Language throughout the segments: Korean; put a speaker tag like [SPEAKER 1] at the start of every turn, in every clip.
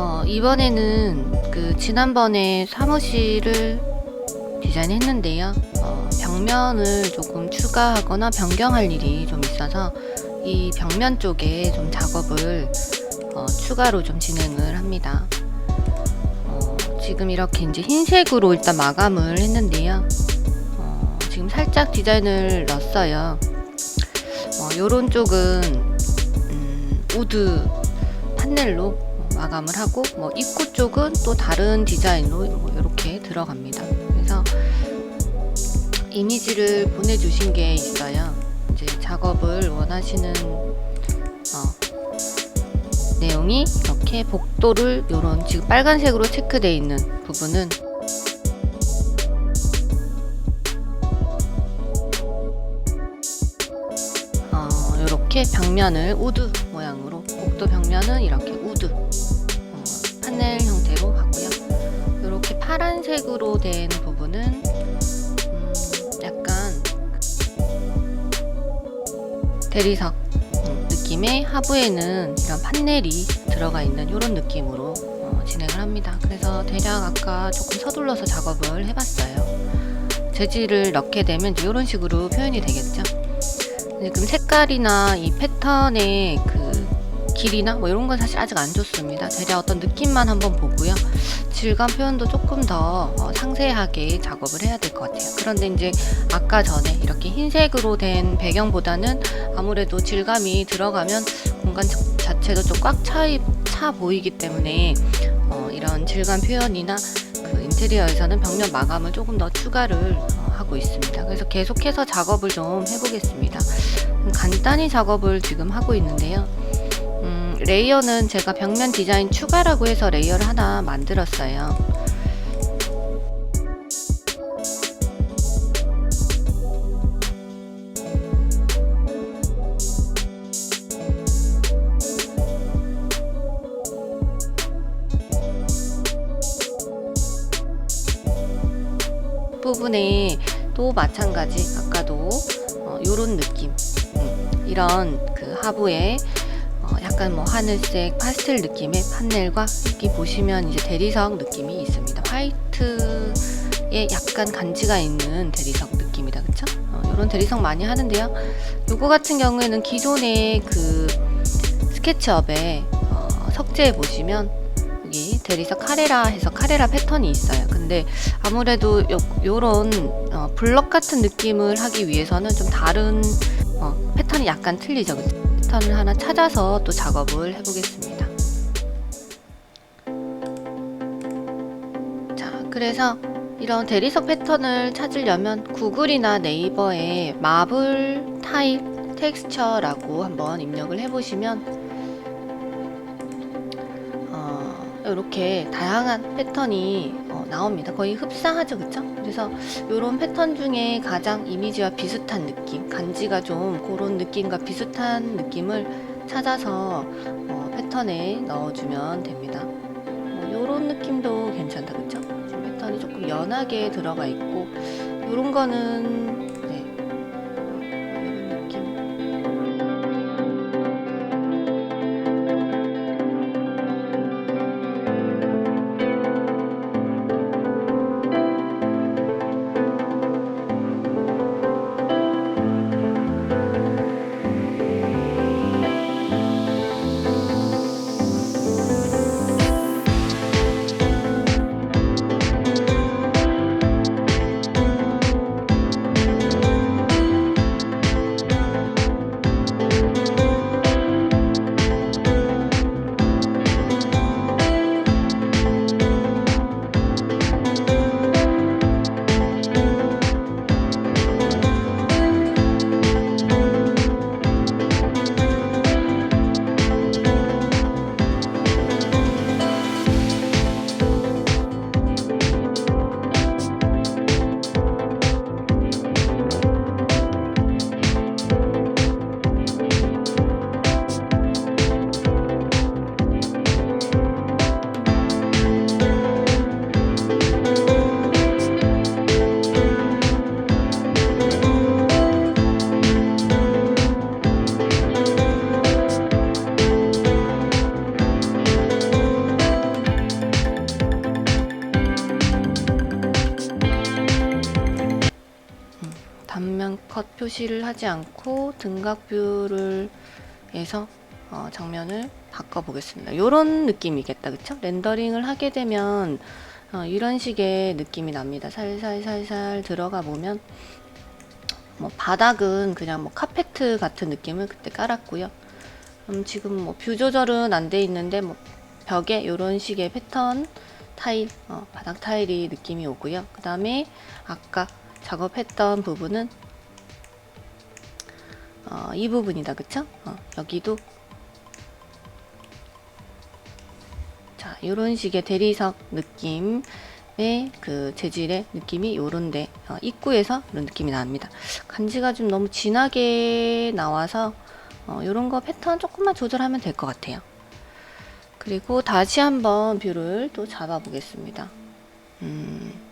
[SPEAKER 1] 어, 이번에는 그 지난번에 사무실을 디자인했는데요. 어, 벽면을 조금 추가하거나 변경할 일이 좀 있어서 이 벽면 쪽에 좀 작업을 어, 추가로 좀 진행을 합니다. 어, 지금 이렇게 이제 흰색으로 일단 마감을 했는데요. 어, 지금 살짝 디자인을 넣었어요. 어, 요런 쪽은 음, 우드 판넬로 마감을 하고 뭐 입구 쪽은 또 다른 디자인으로 뭐 이렇게 들어갑니다. 그래서 이미지를 보내주신 게 있어요. 이제 작업을 원하시는 어, 내용이 이렇게 복도를 이런 지금 빨간색으로 체크되어 있는 부분은 어, 이렇게 벽면을 우드 모양으로 복도 벽면은 이렇게 파란색으로 된 부분은 음, 약간 대리석 음, 느낌의 하부에는 이런 판넬이 들어가 있는 이런 느낌으로 어, 진행을 합니다. 그래서 대략 아까 조금 서둘러서 작업을 해봤어요. 재질을 넣게 되면 이런 식으로 표현이 되겠죠. 지금 색깔이나 이 패턴의 그 길이나 뭐 이런 건 사실 아직 안 좋습니다. 대략 어떤 느낌만 한번 보고요. 질감 표현도 조금 더 어, 상세하게 작업을 해야 될 것 같아요. 그런데 이제 아까 전에 이렇게 흰색으로 된 배경보다는 아무래도 질감이 들어가면 공간 자- 자체도 좀 꽉 차, 차 보이기 때문에 어, 이런 질감 표현이나 그 인테리어에서는 벽면 마감을 조금 더 추가를 어, 하고 있습니다. 그래서 계속해서 작업을 좀 해보겠습니다. 음, 간단히 작업을 지금 하고 있는데요. 음, 레이어는 제가 벽면 디자인 추가라고 해서 레이어를 하나 만들었어요. 부분에 또 마찬가지 아까도 어, 요런 느낌 음, 이런 그 하부에 어, 약간 뭐 하늘색 파스텔 느낌의 판넬과 여기 보시면 이제 대리석 느낌이 있습니다 화이트에 약간 간지가 있는 대리석 느낌이다 그쵸? 어, 요런 대리석 많이 하는데요 요거 같은 경우에는 기존의 그 스케치업에 어, 석재에 보시면 여기 대리석 카레라 해서 카레라 패턴이 있어요. 근데 아무래도 요, 요런 어, 블럭 같은 느낌을 하기 위해서는 좀 다른 어, 패턴이 약간 틀리죠. 그죠? 패턴을 하나 찾아서 또 작업을 해보겠습니다. 자, 그래서 이런 대리석 패턴을 찾으려면 구글이나 네이버에 마블 타입 텍스처라고 한번 입력을 해보시면 어, 이렇게 다양한 패턴이 어, 나옵니다. 거의 흡사하죠, 그쵸? 그래서 이런 패턴 중에 가장 이미지와 비슷한 느낌, 간지가 좀 그런 느낌과 비슷한 느낌을 찾아서 어, 패턴에 넣어주면 됩니다. 이런 느낌도 괜찮다, 그쵸? 패턴이 조금 연하게 들어가 있고 이런 거는 표시를 하지 않고 등각뷰를 해서 어, 장면을 바꿔 보겠습니다. 이런 느낌이겠다, 그쵸? 렌더링을 하게 되면 어, 이런 식의 느낌이 납니다. 살살살살 들어가 보면 뭐 바닥은 그냥 뭐 카페트 같은 느낌을 그때 깔았고요. 음, 지금 뭐 뷰 조절은 안 돼 있는데 뭐 벽에 이런 식의 패턴 타일, 어, 바닥 타일이 느낌이 오고요. 그 다음에 아까 작업했던 부분은 어, 이 부분이다, 그쵸? 어, 여기도 자, 이런 식의 대리석 느낌의 그 재질의 느낌이 요런데 어, 입구에서 이런 느낌이 납니다. 간지가 좀 너무 진하게 나와서 어, 이런 거 패턴 조금만 조절하면 될 것 같아요. 그리고 다시 한번 뷰를 또 잡아 보겠습니다. 음.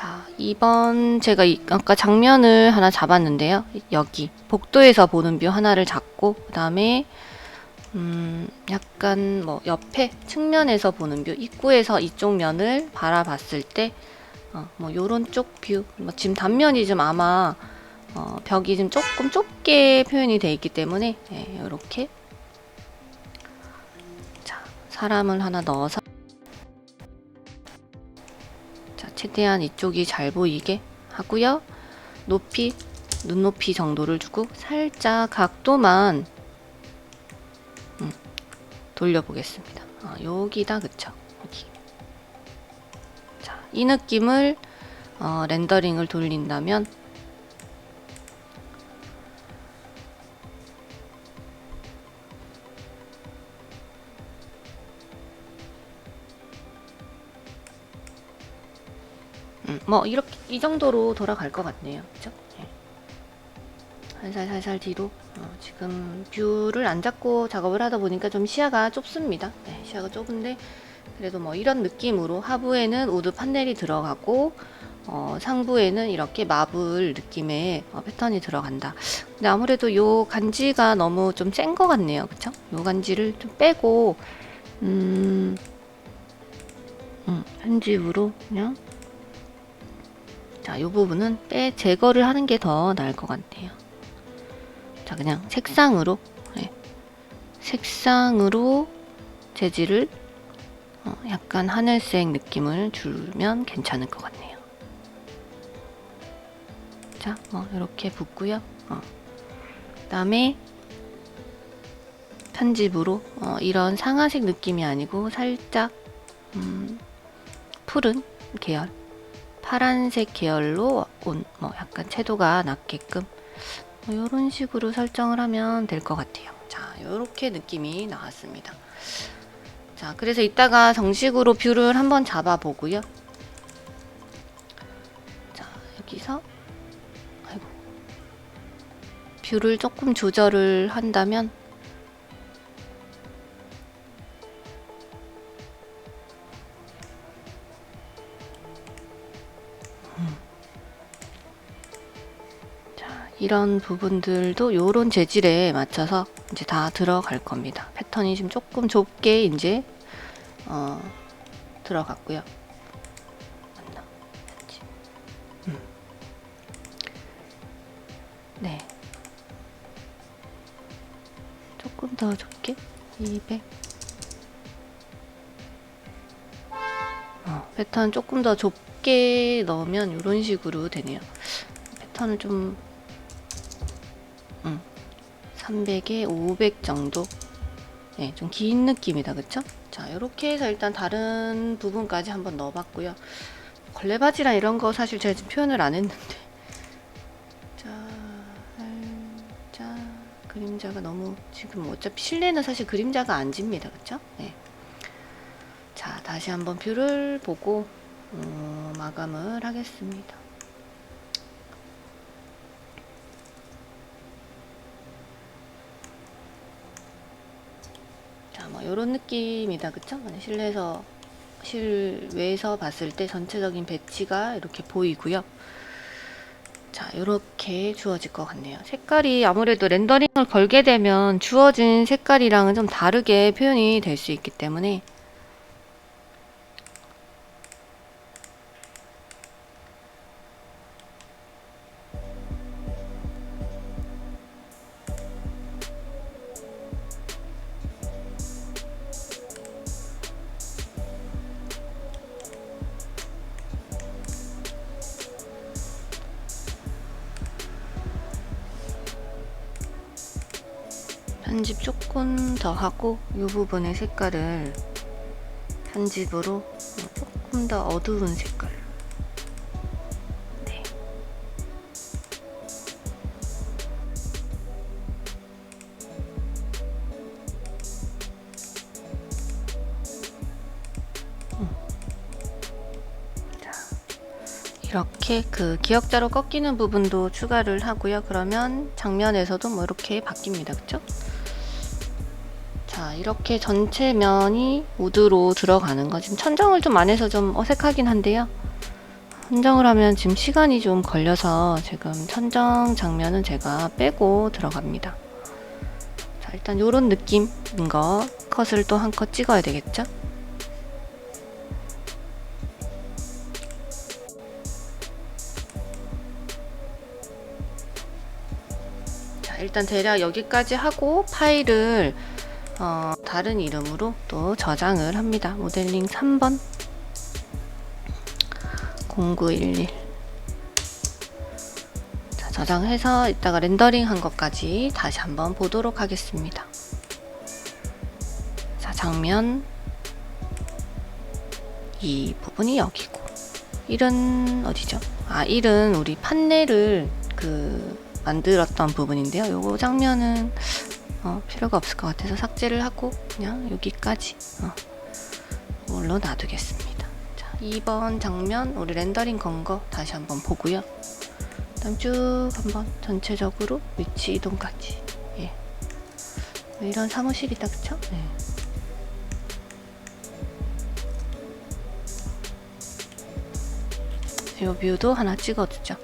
[SPEAKER 1] 자, 이번 제가 이- 아까 장면을 하나 잡았는데요. 여기 복도에서 보는 뷰 하나를 잡고 그다음에 음, 약간 뭐 옆에 측면에서 보는 뷰, 입구에서 이쪽 면을 바라봤을 때 어, 뭐 요런 쪽 뷰, 뭐 지금 단면이 좀 아마 어, 벽이 좀 조금 좁게 표현이 돼 있기 때문에 예, 이렇게 자 사람을 하나 넣어서 최대한 이쪽이 잘 보이게 하고요. 높이 눈높이 정도를 주고 살짝 각도만 음, 돌려보겠습니다. 어, 여기다 그쵸? 여기 자 이 느낌을 어, 렌더링을 돌린다면 음, 뭐 이렇게 이 정도로 돌아갈 것 같네요. 그죠? 예. 살살 살살 뒤로 어, 지금 뷰를 안 잡고 작업을 하다 보니까 좀 시야가 좁습니다. 네, 시야가 좁은데 그래도 뭐 이런 느낌으로 하부에는 우드 판넬이 들어가고 어, 상부에는 이렇게 마블 느낌의 어, 패턴이 들어간다. 근데 아무래도 요 간지가 너무 좀 센 것 같네요. 그쵸? 요 간지를 좀 빼고 음, 음, 편집으로 그냥 자, 이 부분은 빼 제거를 하는 게 더 나을 것 같네요. 자, 그냥 색상으로 네. 색상으로 재질을 어, 약간 하늘색 느낌을 주면 괜찮을 것 같네요. 자, 뭐 이렇게 붓고요. 어. 그다음에 편집으로 어, 이런 상아색 느낌이 아니고 살짝 음, 푸른 계열 파란색 계열로 온, 뭐 약간 채도가 낮게끔 뭐 이런 식으로 설정을 하면 될 것 같아요. 자, 이렇게 느낌이 나왔습니다. 자, 그래서 이따가 정식으로 뷰를 한번 잡아보고요. 자, 여기서 아이고 뷰를 조금 조절을 한다면 자, 이런 부분들도 요런 재질에 맞춰서 이제 다 들어갈 겁니다. 패턴이 지금 조금 좁게 이제 어, 들어갔고요. 음. 네. 조금 더 좁게 200 어, 패턴 조금 더 좁게 넣으면 이런 식으로 되네요. 패턴을 좀 음, 300에 500 정도 네, 좀 긴 느낌이다 그쵸? 자 이렇게 해서 일단 다른 부분까지 한번 넣어봤고요 걸레바지랑 이런 거 사실 제가 지금 표현을 안 했는데 자 살짝 그림자가 너무 지금 어차피 실내는 사실 그림자가 안 집니다 그쵸? 네. 자 다시 한번 뷰를 보고 어, 마감을 하겠습니다 자, 뭐 이런 느낌이다, 그쵸? 실내에서 실외에서 봤을 때 전체적인 배치가 이렇게 보이고요. 자, 이렇게 주어질 것 같네요. 색깔이 아무래도 렌더링을 걸게 되면 주어진 색깔이랑은 좀 다르게 표현이 될 수 있기 때문에 편집 조금 더 하고 이 부분의 색깔을 편집으로 조금 더 어두운 색깔로 네. 음. 자, 이렇게 그 기역자로 꺾이는 부분도 추가를 하고요. 그러면 장면에서도 뭐 이렇게 바뀝니다. 그쵸? 자, 이렇게 전체 면이 우드로 들어가는 거. 지금 천정을 좀 안 해서 좀 어색하긴 한데요. 선정을 하면 지금 시간이 좀 걸려서 지금 천정 장면은 제가 빼고 들어갑니다. 자, 일단 요런 느낌인 거 컷을 또 한 컷 찍어야 되겠죠? 자, 일단 대략 여기까지 하고 파일을 어, 다른 이름으로 또 저장을 합니다. 모델링 3번 0911 자, 저장해서 이따가 렌더링 한 것까지 다시 한번 보도록 하겠습니다. 자, 장면 이 부분이 여기고 1은 어디죠? 아, 1은 우리 판넬을 그 만들었던 부분인데요. 요거 장면은 어, 필요가 없을 것 같아서 삭제를 하고 그냥 여기까지 어, 물로 놔두겠습니다. 자, 2번 장면 우리 렌더링 건 거 다시 한번 보고요. 그다음 쭉 한번 전체적으로 위치 이동까지. 예. 이런 사무실이다, 그쵸? 네. 이 뷰도 하나 찍어두죠.